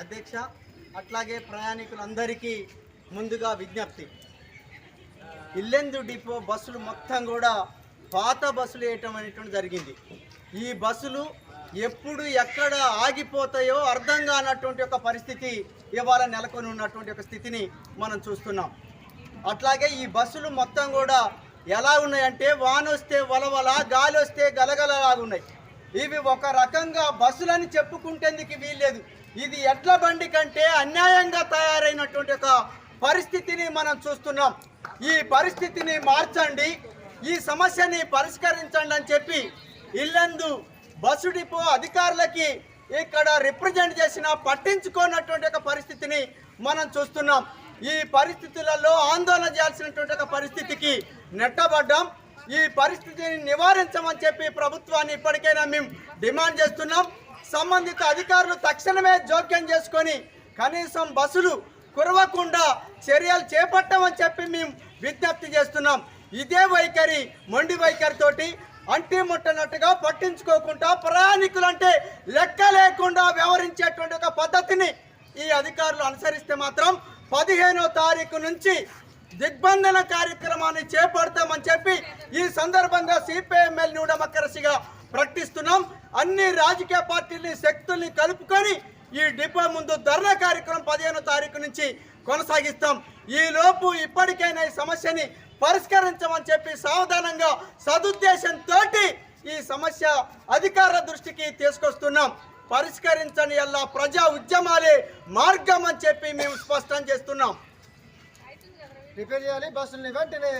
అధ్యక్ష అట్లాగే ప్రయాణికులందరికీ ముందుగా విజ్ఞప్తి. ఇల్లెందు డిపో బస్సులు మొత్తం కూడా పాత బస్సులు వేయటం అనేటువంటి జరిగింది. ఈ బస్సులు ఎప్పుడు ఎక్కడ ఆగిపోతాయో అర్థం కానటువంటి ఒక పరిస్థితి ఇవాళ నెలకొని ఉన్నటువంటి ఒక స్థితిని మనం చూస్తున్నాం. అట్లాగే ఈ బస్సులు మొత్తం కూడా ఎలా ఉన్నాయంటే వాన వస్తే వలవల గాలి వస్తే గలగలలాగున్నాయి. ఇవి ఒక రకంగా బస్సులని చెప్పుకుంటేందుకు వీల్లేదు. ఇది ఎడ్ల బండి కంటే అన్యాయంగా తయారైనటువంటి ఒక పరిస్థితిని మనం చూస్తున్నాం. ఈ పరిస్థితిని మార్చండి. ఈ సమస్యని పరిష్కరించండి అని చెప్పి ఇల్లందు బస్సు డిపో అధికారులకి ఇక్కడ రిప్రజెంట్ చేసిన పట్టించుకోనటువంటి ఒక పరిస్థితిని మనం చూస్తున్నాం. ఈ పరిస్థితులలో ఆందోళన చేయాల్సినటువంటి ఒక పరిస్థితికి నెట్టబడ్డాం. ఈ పరిస్థితిని నివారించమని చెప్పి ప్రభుత్వాన్ని ఇప్పటికైనా మేము డిమాండ్ చేస్తున్నాం. సంబంధిత అధికారులు తక్షణమే జోక్యం చేసుకొని కనీసం బస్సులు కురవకుండా చర్యలు చేపట్టమని చెప్పి మేము విజ్ఞప్తి చేస్తున్నాం. ఇదే వైఖరి మొండి వైఖరితోటి అంటి ముట్టనట్టుగా పట్టించుకోకుండా ప్రయాణికులంటే లెక్క లేకుండా వ్యవహరించేటువంటి ఒక పద్ధతిని ఈ అధికారులు అనుసరిస్తే మాత్రం పదిహేనో తారీఖు నుంచి దిగ్బంధన కార్యక్రమాన్ని చేపడతామని చెప్పి ఈ సందర్భంగా సిపిఎంఎల్ న్యూడమకరసిగా ప్రకటిస్తున్నాం. అన్ని రాజకీయ పార్టీల్ని శక్తుల్ని కలుపుకొని ఈ డిపో ముందు ధర్నా కార్యక్రమం పదిహేనో తారీఖు నుంచి కొనసాగిస్తాం. ఈలోపు ఇప్పటికైనా ఈ సమస్యని పరిష్కరించమని చెప్పి సావధానంగా సదుద్దేశంతో ఈ సమస్య అధికార దృష్టికి తీసుకొస్తున్నాం. పరిష్కరించని అలా ప్రజా ఉద్యమాలే మార్గం అని చెప్పి మేము స్పష్టం చేస్తున్నాం. రిపేర్ చేయాలి బస్సుల్ని వెంటనే